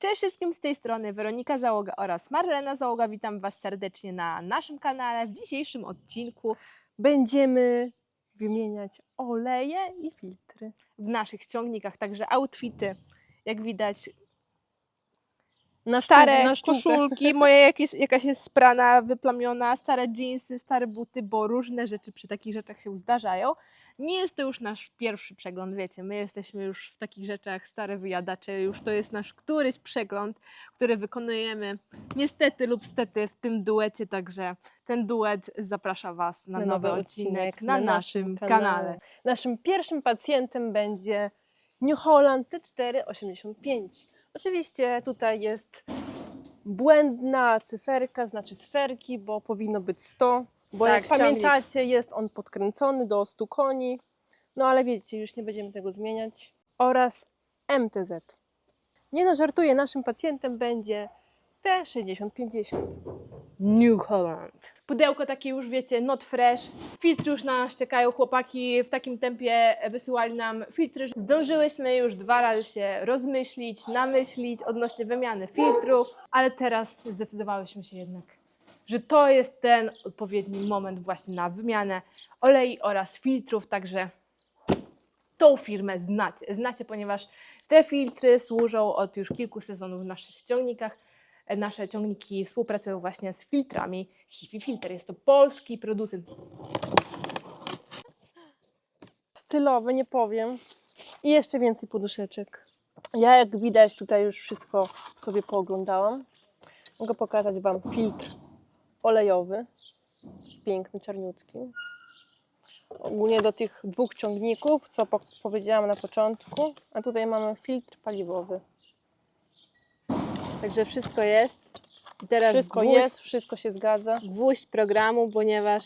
Cześć wszystkim z tej strony Weronika Załoga oraz Marlena Załoga. Witam Was serdecznie na naszym kanale. W dzisiejszym odcinku Będziemy wymieniać oleje i filtry. w naszych ciągnikach także outfity. Jak widać, Na stare na koszulki, moja jakieś, jakaś jest sprana, wyplamiona, stare jeansy, stare buty, bo różne rzeczy przy takich rzeczach się zdarzają. Nie jest to już nasz pierwszy przegląd, wiecie, my jesteśmy już w takich rzeczach stare wyjadacze, już to jest nasz któryś przegląd, który wykonujemy niestety lub stety w tym duecie, także ten duet zaprasza Was na, nowy, odcinek, na, naszym kanale. Naszym pierwszym pacjentem będzie New Holland T485. Oczywiście tutaj jest błędna cyferka, znaczy cyferki, bo powinno być 100. Bo Tak, jak ciągnik. pamiętacie, jest on podkręcony do 100 koni. No ale wiecie, już nie będziemy tego zmieniać. Oraz MTZ. Nie no, żartuję, naszym pacjentem będzie T6050. New Holland. Pudełko takie już wiecie, not fresh. Filtry już na nas czekają. Chłopaki w takim tempie wysyłali nam filtry. Zdążyłyśmy już dwa razy się rozmyślić, namyślić odnośnie wymiany filtrów, ale teraz zdecydowałyśmy się jednak, że to jest ten odpowiedni moment właśnie na wymianę olei oraz filtrów, także tą firmę znacie. Znacie, ponieważ te filtry służą od już kilku sezonów w naszych ciągnikach nasze ciągniki współpracują właśnie z filtrami Hippie Filter. Jest to polski producent. stylowe, nie powiem. I jeszcze więcej poduszeczek. Ja, jak widać, tutaj już wszystko sobie pooglądałam. Mogę pokazać Wam filtr olejowy. Piękny, czarniutki. Ogólnie do tych dwóch ciągników, co po powiedziałam na początku. A tutaj mamy filtr paliwowy. Także wszystko jest. I teraz Wszystko gwóźdź, jest, wszystko się zgadza. gwóźdź programu, ponieważ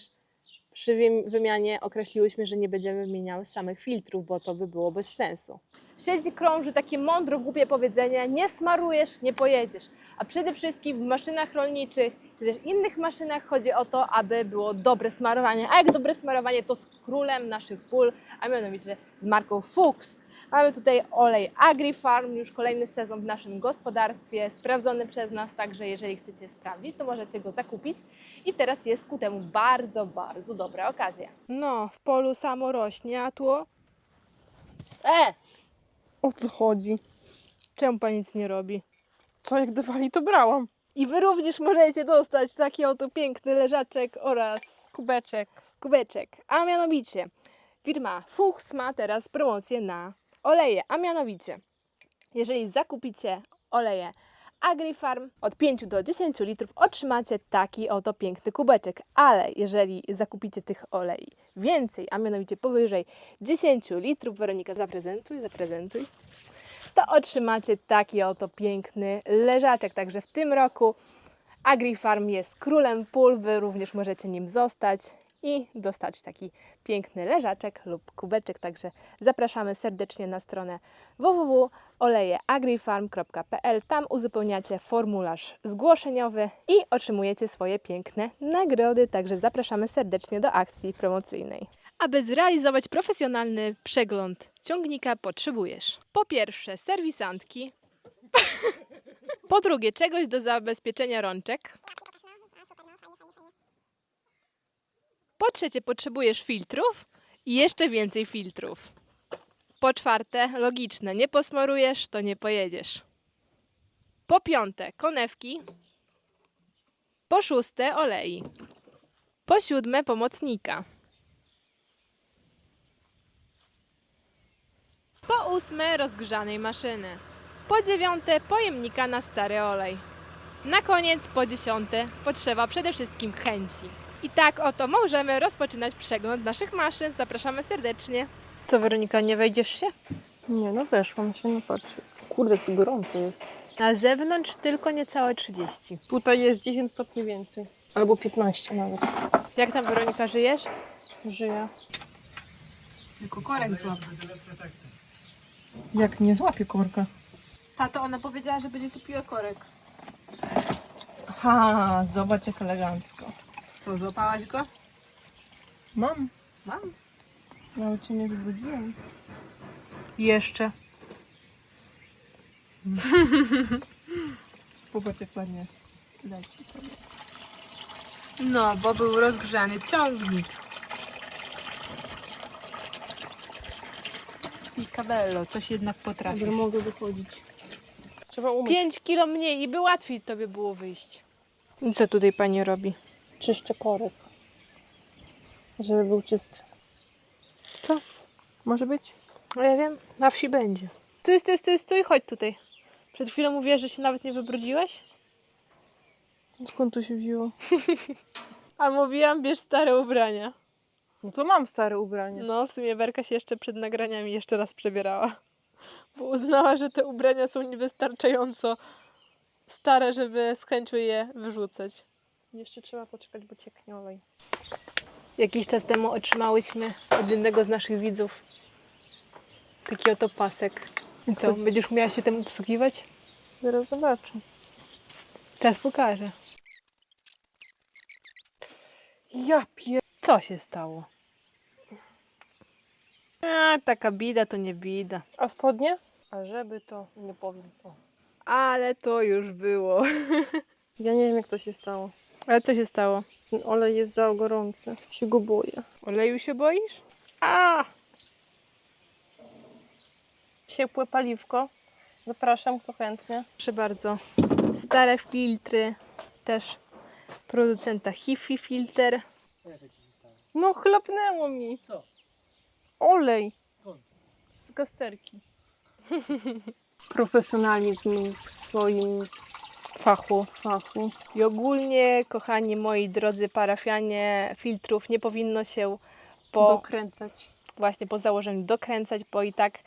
przy wym- wymianie określiłyśmy, że nie będziemy wymieniały samych filtrów, bo to by było bez sensu. Siedzi krąży takie mądro głupie powiedzenie: nie smarujesz, nie pojedziesz. A przede wszystkim w maszynach rolniczych czy też innych maszynach chodzi o to, aby było dobre smarowanie. A jak dobre smarowanie, to z królem naszych pól, a mianowicie z marką Fuchs. Mamy tutaj olej AgriFarm, już kolejny sezon w naszym gospodarstwie, sprawdzony przez nas, także jeżeli chcecie sprawdzić, to możecie go zakupić. I teraz jest ku temu bardzo, bardzo dobra okazja. No, w polu samo rośnie, a tu E! O co chodzi? czemu pan nic nie robi? Co jak dawali, to brałam. I wy również możecie dostać taki oto piękny leżaczek oraz Kubeczek. kubeczek. A mianowicie, firma Fuchs ma teraz promocję na oleje. A mianowicie, jeżeli zakupicie oleje AgriFarm od 5 do 10 litrów, otrzymacie taki oto piękny kubeczek. Ale jeżeli zakupicie tych olei więcej, a mianowicie powyżej 10 litrów, Weronika, zaprezentuj, zaprezentuj to otrzymacie taki oto piękny leżaczek. Także w tym roku AgriFarm jest królem pól, Wy również możecie nim zostać i dostać taki piękny leżaczek lub kubeczek. Także zapraszamy serdecznie na stronę www.olejeagrifarm.pl. Tam uzupełniacie formularz zgłoszeniowy i otrzymujecie swoje piękne nagrody. Także zapraszamy serdecznie do akcji promocyjnej. Aby zrealizować profesjonalny przegląd ciągnika potrzebujesz po pierwsze serwisantki, po drugie czegoś do zabezpieczenia rączek, po trzecie potrzebujesz filtrów i jeszcze więcej filtrów. Po czwarte logiczne, nie posmarujesz, to nie pojedziesz. Po piąte konewki, po szóste olei, po siódme pomocnika. Po ósme rozgrzanej maszyny. Po dziewiąte pojemnika na stary olej. Na koniec po dziesiąte potrzeba przede wszystkim chęci. I tak oto możemy rozpoczynać przegląd naszych maszyn. Zapraszamy serdecznie. Co Weronika, nie wejdziesz się? Nie, no weszłam się, no patrz. Kurde, tu gorąco jest. Na zewnątrz tylko niecałe 30. Tutaj jest 10 stopni więcej. Albo 15 nawet. Jak tam Weronika żyjesz? Żyję. Tylko korek złap. Jak nie złapie korka? Tato, ona powiedziała, że będzie tu piła korek. Ha, zobacz jak elegancko. Co, złapałaś go? Mam. Mam. Nawet cię nie wybudziłem. Jeszcze. Jak ładnie leci sobie. No, bo był rozgrzany ciągnik. I kabello, coś jednak potrafi. Dobra, mogę wychodzić. Trzeba umyć. 5 kilo mniej i by łatwiej tobie było wyjść. I co tutaj pani robi? Czyszczę korek. Żeby był czysty. Co? Może być? No ja wiem, na wsi będzie. Stój, stój, stój, stój, chodź tutaj. Przed chwilą mówiłaś, że się nawet nie wybrudziłeś? Skąd to się wzięło? A mówiłam, bierz stare ubrania. No to mam stare ubranie. No, w sumie Werka się jeszcze przed nagraniami jeszcze raz przebierała. Bo uznała, że te ubrania są niewystarczająco stare, żeby z chęcią je wyrzucać. Jeszcze trzeba poczekać, bo cieknie olej. Jakiś czas temu otrzymałyśmy od jednego z naszych widzów taki oto pasek. I co, będziesz umiała się tym obsługiwać? Zaraz zobaczę. Teraz pokażę. Ja pier... Co się stało? A, taka bida to nie bida. A spodnie? A żeby to, nie powiem co. Ale to już było. Ja nie wiem jak to się stało. Ale co się stało? Ten olej jest za gorący. Się go boję. Oleju się boisz? A! Ciepłe paliwko. Zapraszam, kto chętnie. Proszę bardzo. Stare filtry. Też producenta Hifi Filter. No chlapnęło mi. Co? Olej. Skąd? Z gasterki. Profesjonalizm w swoim Fachu. fachu. I ogólnie, kochani moi drodzy parafianie, filtrów nie powinno się po, Dokręcać. właśnie po założeniu dokręcać, bo i tak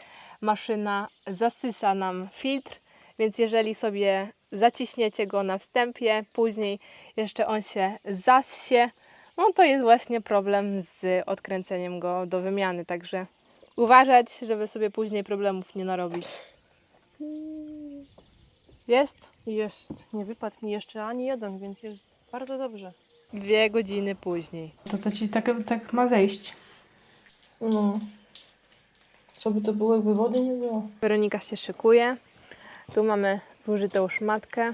maszyna zasysa nam filtr, więc jeżeli sobie zaciśniecie go na wstępie, później jeszcze on się zasie, no to jest właśnie problem z odkręceniem go do wymiany, także uważać, żeby sobie później problemów nie narobić. Jest? Jest. Nie wypadł mi jeszcze ani jeden, więc jest bardzo dobrze. Dwie godziny później. To co ci tak, tak ma zejść? No. Co by to było, jakby wody nie było? Weronika się szykuje. Tu mamy zużytą szmatkę,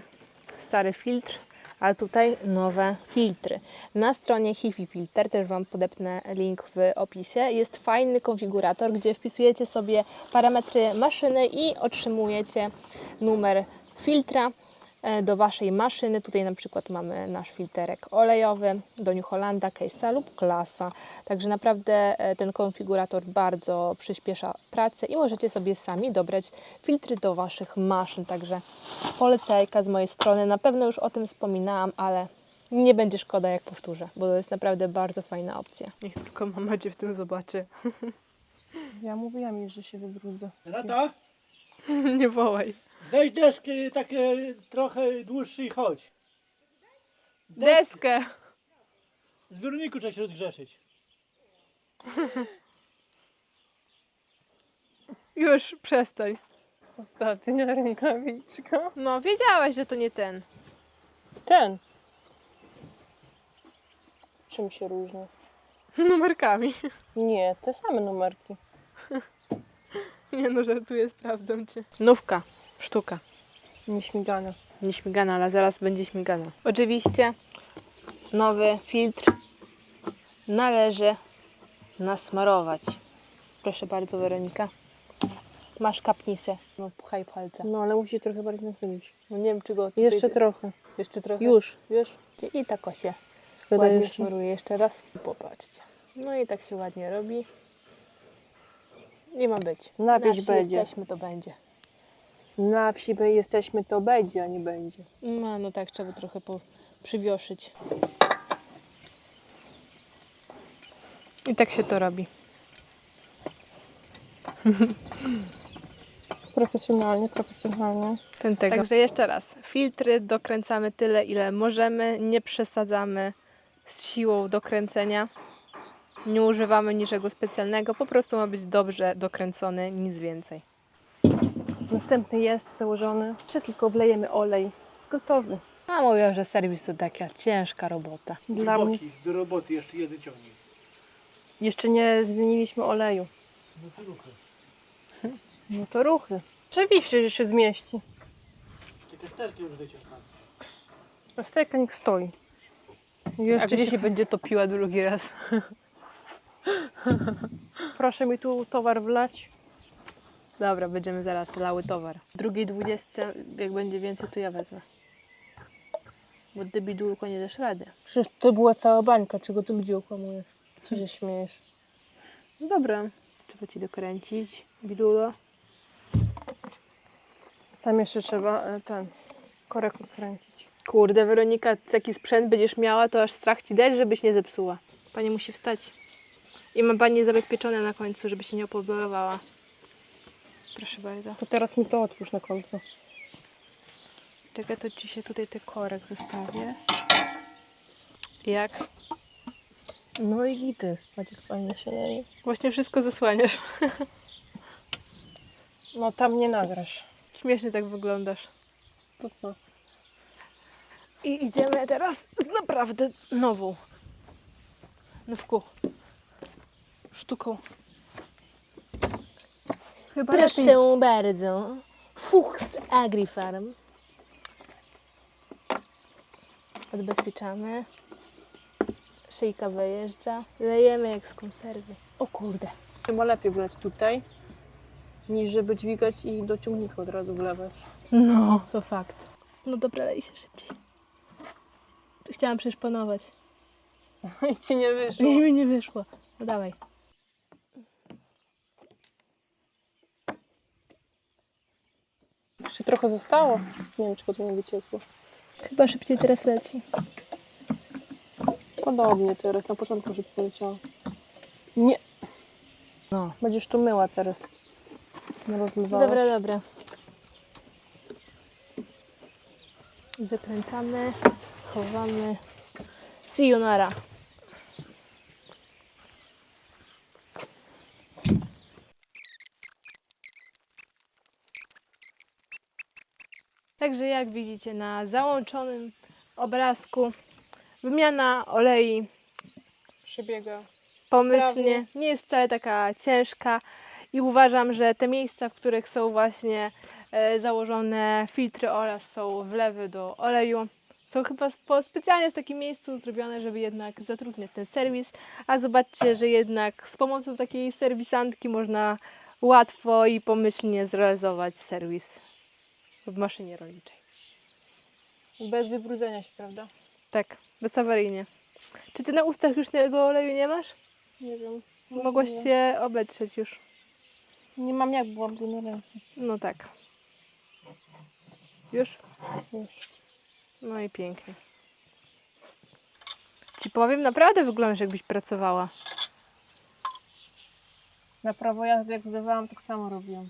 stary filtr, a tutaj nowe filtry. Na stronie Hifi Filter, też Wam podepnę link w opisie, jest fajny konfigurator, gdzie wpisujecie sobie parametry maszyny i otrzymujecie numer filtra e, do Waszej maszyny. Tutaj na przykład mamy nasz filterek olejowy do New Hollanda, Case'a lub Klasa. Także naprawdę e, ten konfigurator bardzo przyspiesza pracę i możecie sobie sami dobrać filtry do Waszych maszyn. Także polecajka z mojej strony. Na pewno już o tym wspominałam, ale nie będzie szkoda jak powtórzę, bo to jest naprawdę bardzo fajna opcja. Niech tylko mama Cię w tym zobaczy. Ja mówiłam jej, że się wybrudzę. Renata, nie wołaj. Weź deskę takie trochę dłuższy i chodź. Deskę! Z Weroniku trzeba się rozgrzeszyć. Już przestań. Ostatnia rękawiczka. No, wiedziałaś, że to nie ten. Ten. Czym się różni? Numerkami. Nie, te same numerki. Nie no, żartuję, sprawdzam Cię. Nówka, sztuka. Nieśmigane. Nie śmigana, ale zaraz będzie śmigana. Oczywiście nowy filtr należy nasmarować. Proszę bardzo, Weronika. Masz kapnisę. No, pchaj palce. No ale musi trochę bardziej nachylić. No nie wiem, czy go tutaj... Jeszcze trochę. Jeszcze trochę? Już. Już? I tak o się ładnie jeszcze. smaruję jeszcze raz. Popatrzcie. No i tak się ładnie robi. Nie ma być. Na wieś wsi będzie. jesteśmy, to będzie. Na wsi my jesteśmy, to będzie, a nie będzie. No, no tak, trzeba trochę po, przywioszyć. I tak się to robi. Profesjonalnie, profesjonalnie. Ten tego. Także jeszcze raz. Filtry dokręcamy tyle, ile możemy. Nie przesadzamy z siłą dokręcenia. Nie używamy niczego specjalnego. Po prostu ma być dobrze dokręcony, nic więcej. Następny jest założony. Jeszcze tylko wlejemy olej. Gotowy. A mówią, że serwis to taka ciężka robota. Dla mnie. Boki, do roboty jeszcze jeden ciągnik. Jeszcze nie zmieniliśmy oleju. No to ruchy. No to ruchy. Oczywiście, że się zmieści. Testerkę już wyciągam. Pasterka niech stoi. A Jeszcze gdzie się... się będzie topiła drugi raz? Proszę mi tu towar wlać. Dobra, będziemy zaraz lały towar. W drugiej dwudziestce, jak będzie więcej, to ja wezmę. Bo ty bidulko nie dasz rady. Przecież to była cała bańka, czego ty ludzi okłamujesz? Co się śmiejesz? No dobra, trzeba ci dokręcić, bidulo. Tam jeszcze trzeba e, ten korek odkręcić. Kurde, Weronika, ty taki sprzęt będziesz miała, to aż strach ci dać, żebyś nie zepsuła. Pani musi wstać. I ma pani zabezpieczone na końcu, żeby się nie opoblorowała. Proszę bardzo. To teraz mi to otwórz na końcu. Czekaj, to ci się tutaj ten korek zostawię. Jak? No i gity, jak fajnie się leje. Właśnie wszystko zasłaniasz. No tam nie nagrasz. Śmiesznie tak wyglądasz. To co? I idziemy teraz z naprawdę nową. Nówku. Sztuką. Chyba lepiej z- bardzo. Fuchs Agrifarm. Odbezpieczamy. Szyjka wyjeżdża. Lejemy jak z konserwy. O kurde. Chyba lepiej wlać tutaj, niż żeby dźwigać i do ciągnika od razu wlewać. No, to fakt. No dobra, lej się szybciej. Chciałam przeszpanować. I ci nie wyszło. I mi nie wyszło. No dawaj. Jeszcze trochę zostało. Nie wiem, czego to nie wyciekło. Chyba szybciej teraz leci. Podobnie teraz, na początku szybko leciało. Nie. No. Będziesz tu myła teraz. Nie rozmywałaś. Dobra, dobra. Zakręcamy, chowamy. Sayonara. Także jak widzicie na załączonym obrazku wymiana olei Przebiega. pomyślnie, nie jest wcale taka ciężka i uważam, że te miejsca, w których są właśnie e, założone filtry oraz są wlewy do oleju, są chyba specjalnie w takim miejscu zrobione, żeby jednak zatrudniać ten serwis, a zobaczcie, że jednak z pomocą takiej serwisantki można łatwo i pomyślnie zrealizować serwis w maszynie rolniczej. Bez wybrudzenia się, prawda? Tak, bezawaryjnie. Czy ty na ustach już tego oleju nie masz? Nie wiem. Mogłaś nie. się obetrzeć już. Nie mam jak, byłam tu na ręce. No tak. Już? Już. No i pięknie. Ci powiem, naprawdę wyglądasz jakbyś pracowała. Na prawo jazdy, jak zdawałam, tak samo robiłam.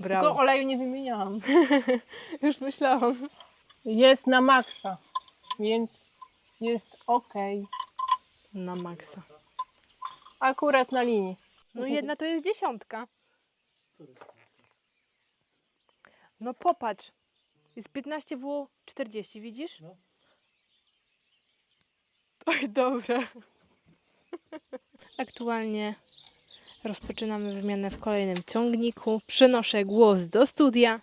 Brawo. Tylko oleju nie wymieniałam. Już myślałam. Jest na maksa, więc jest ok. Na maksa. Akurat na linii. No jedna to jest dziesiątka. No popatrz. Jest 15 w 40, widzisz? No. Oj, dobra. Aktualnie rozpoczynamy wymianę w kolejnym ciągniku. Przenoszę głos do studia.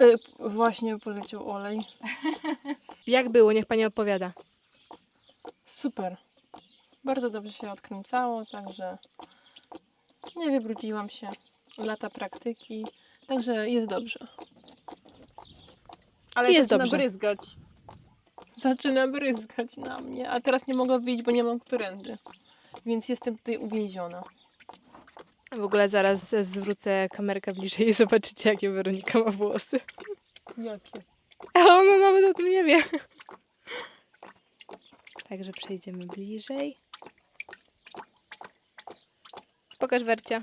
Y, właśnie poleciał olej. Jak było? Niech pani opowiada. Super. Bardzo dobrze się odkręcało, także nie wybrudziłam się. Lata praktyki, także jest dobrze. Ale Jest zaczyna dobrze. bryzgać. Zaczyna bryzgać na mnie, a teraz nie mogę wyjść, bo nie mam którędy. Więc jestem tutaj uwięziona. W ogóle zaraz zwrócę kamerkę bliżej i zobaczycie, jakie Weronika ma włosy. Jakie? A ona nawet o tym nie wie. Także przejdziemy bliżej. Pokaż Wercia.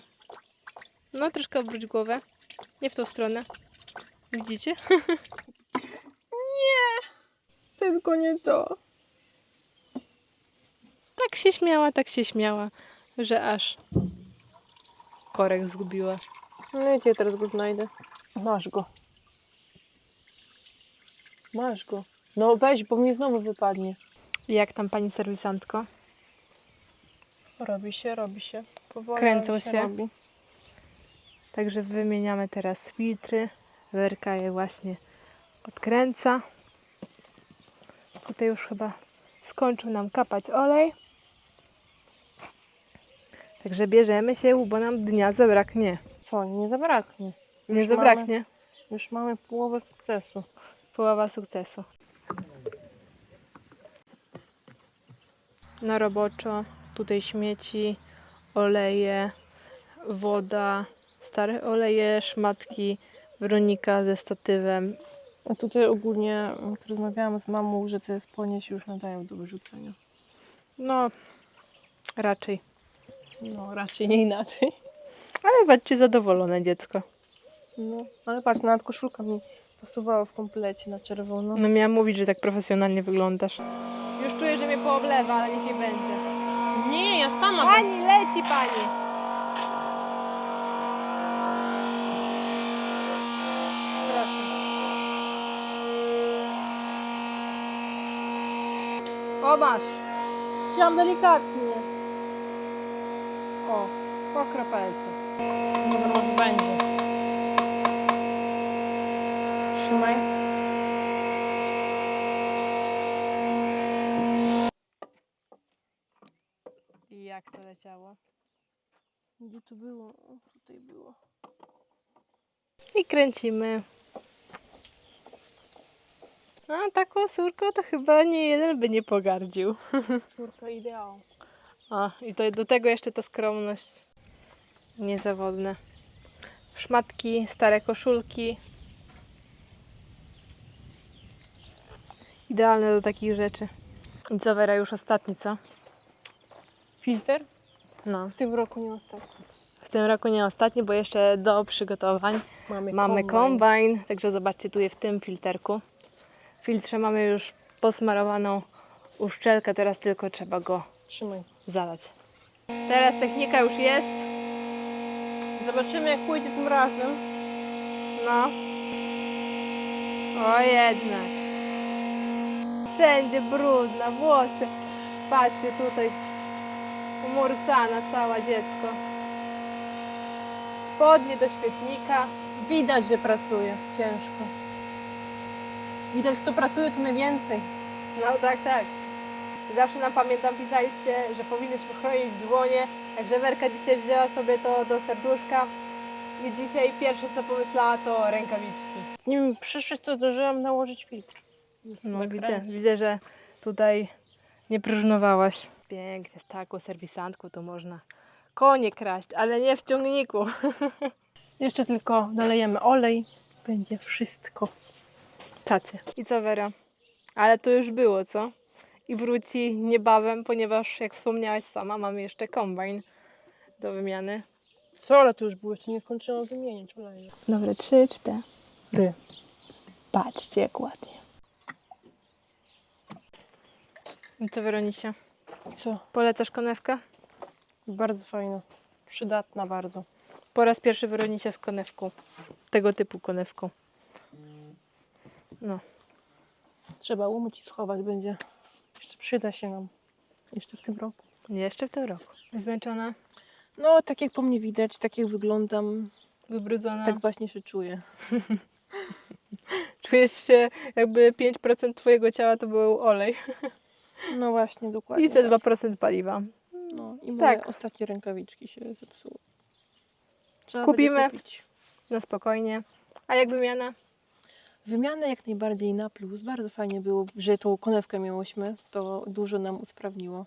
No, troszkę obróć głowę. Nie w tą stronę. Widzicie? Tylko nie to. Tak się śmiała, tak się śmiała, że aż korek zgubiła. No i gdzie teraz go znajdę? Masz go. Masz go. No weź, bo mi znowu wypadnie. Jak tam pani serwisantko? Robi się, robi się. Powoli Kręcą się. Robi. Także wymieniamy teraz filtry. Werka je właśnie odkręca. Tutaj już chyba skończył nam kapać olej. Także bierzemy się, bo nam dnia zabraknie. Co, nie zabraknie. Nie Już zabraknie. Już mamy połowę sukcesu. Połowa sukcesu. Na roboczo. Tutaj śmieci, oleje, woda, stare oleje, szmatki, Weronika ze statywem. A tutaj ogólnie jak rozmawiałam z mamą, że te spodnie się już nadają do wyrzucenia. No, raczej. No, raczej nie inaczej. Ale bądźcie zadowolone dziecko. No, ale patrz, nawet koszulka mi pasowała w komplecie na czerwono. No miałam mówić, że tak profesjonalnie wyglądasz. Już czuję, że mnie pooblewa, ale niech nie będzie. Nie, ja sama. Pani, leci pani! O, masz. Chciałam delikatnie. Po kropelce. Może będzie. Trzymaj. I jak to leciało? Gdzie tu było? O, tutaj było. I kręcimy. A taką córką to chyba nie jeden by nie pogardził. Córka ideału. A, i to do tego jeszcze ta skromność. Niezawodne. Szmatki, stare koszulki. Idealne do takich rzeczy. I co, Wera, już ostatni, co? Filtr? No, W tym roku nie ostatni. w tym roku nie ostatni, bo jeszcze do przygotowań Mamy, mamy kombajn. kombajn. Także zobaczcie, tu je w tym filterku. W filtrze mamy już posmarowaną uszczelkę, teraz tylko trzeba go Trzymaj. zalać. Teraz technika już jest. Zobaczymy jak pójdzie tym razem. No. O jednak. Wszędzie brudna, włosy. Patrzcie tutaj. Umursana cała dziecko. Spodnie do świetnika. Widać, że pracuje ciężko. Widać, kto pracuje, to najwięcej. No tak, tak. Zawsze nam pamiętam pisaliście, że powinniśmy chronić dłonie. Także Werka dzisiaj wzięła sobie to do serduszka. I dzisiaj pierwsze co pomyślała to rękawiczki. Nim przyszłeś, to zdążyłam nałożyć filtr. No widzę, widzę, że tutaj nie próżnowałaś. Pięknie, z taką serwisantką to można konie kraść, ale nie w ciągniku. Jeszcze tylko dolejemy olej. Będzie wszystko. Tacy. I co Wera? Ale to już było, co? I wróci niebawem, ponieważ jak wspomniałaś sama, mamy jeszcze kombajn do wymiany. Co, ale to już było, jeszcze nie skończyłam wymienić oleju. Dobra, trzy, cztery. Ry. Patrzcie, jak ładnie. I co Weronisia? Co? Polecasz konewkę? Bardzo fajna. Przydatna bardzo. Po raz pierwszy Weronisia z konewką. Tego typu konewką. No. Trzeba umyć i schować będzie. Przyda się nam. Jeszcze w tym roku. Jeszcze w tym roku. Zmęczona? No, tak jak po mnie widać, tak jak wyglądam, Wybrudzona? tak właśnie się czuję. Czujesz się jakby 5% twojego ciała to był olej. No właśnie, dokładnie. I te 2% paliwa. No, i moje Tak. ostatnie rękawiczki się zepsuły. Trzeba Kupimy. Na spokojnie. A jak wymiana? Wymiana jak najbardziej na plus. Bardzo fajnie było, że tą konewkę miałyśmy. To dużo nam usprawniło.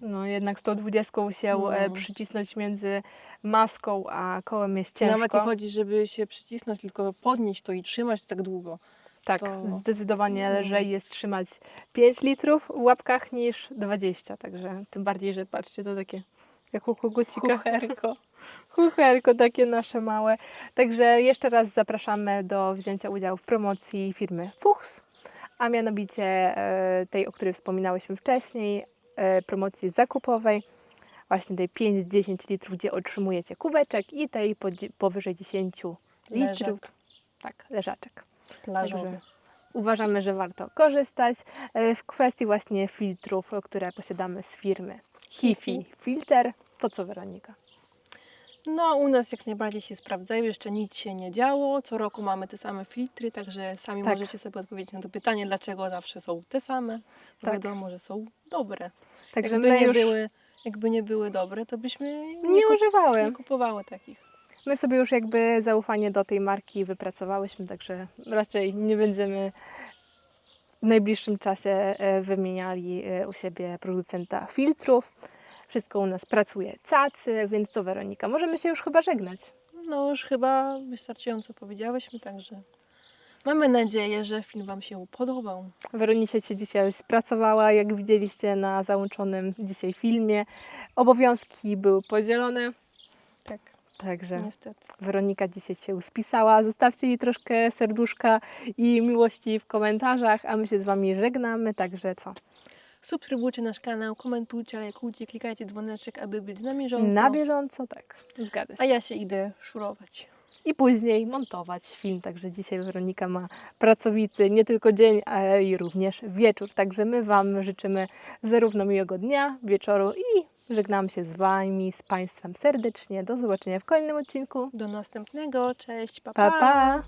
No jednak z tą 20 się No. e, przycisnąć między maską a kołem jest ciężko. Nawet nie chodzi, żeby się przycisnąć, tylko podnieść to i trzymać tak długo. Tak, to- zdecydowanie No. lżej jest trzymać 5 litrów w łapkach niż 20, także tym bardziej, że patrzcie, to takie jak u kogucika. Kucherko. Chucherko takie nasze małe. Także jeszcze raz zapraszamy do wzięcia udziału w promocji firmy Fuchs, a mianowicie e, tej, o której wspominałyśmy wcześniej, e, promocji zakupowej, właśnie tej 5-10 litrów, gdzie otrzymujecie kubeczek i tej powyżej 10 litrów. Leżak. Tak, leżaczek. Plażowy. Także uważamy, że warto korzystać e, w kwestii właśnie filtrów, które posiadamy z firmy Hifi Filter. To co Weronika? No, u nas jak najbardziej się sprawdzają, jeszcze nic się nie działo. Co roku mamy te same filtry, także sami Tak. możecie sobie odpowiedzieć na to pytanie, dlaczego zawsze są te same. Bo Tak. wiadomo, że są dobre. Także jakby, my nie już były, jakby nie były dobre, to byśmy nie, nie używały. nie kupowały takich. My sobie już jakby zaufanie do tej marki wypracowałyśmy, także raczej nie będziemy w najbliższym czasie e, wymieniali e, u siebie producenta filtrów. Wszystko u nas pracuje cacy, więc to Weronika. Możemy się już chyba żegnać. No już chyba wystarczająco powiedziałyśmy, także mamy nadzieję, że film Wam się podobał. Weronika się dzisiaj spracowała, jak widzieliście na załączonym dzisiaj filmie. Obowiązki były podzielone, Tak, także niestety. Weronika dzisiaj się spisała. Zostawcie jej troszkę serduszka i miłości w komentarzach, a my się z Wami żegnamy, także co? Subskrybujcie nasz kanał, komentujcie, lajkujcie, klikajcie dzwoneczek, aby być na bieżąco. Na bieżąco, tak, zgadza się. A ja się idę szurować. I później montować film, także dzisiaj Weronika ma pracowity nie tylko dzień, ale i również wieczór. Także my Wam życzymy zarówno miłego dnia, wieczoru i żegnam się z Wami, z Państwem serdecznie. Do zobaczenia w kolejnym odcinku. Do następnego, cześć, Pa, pa!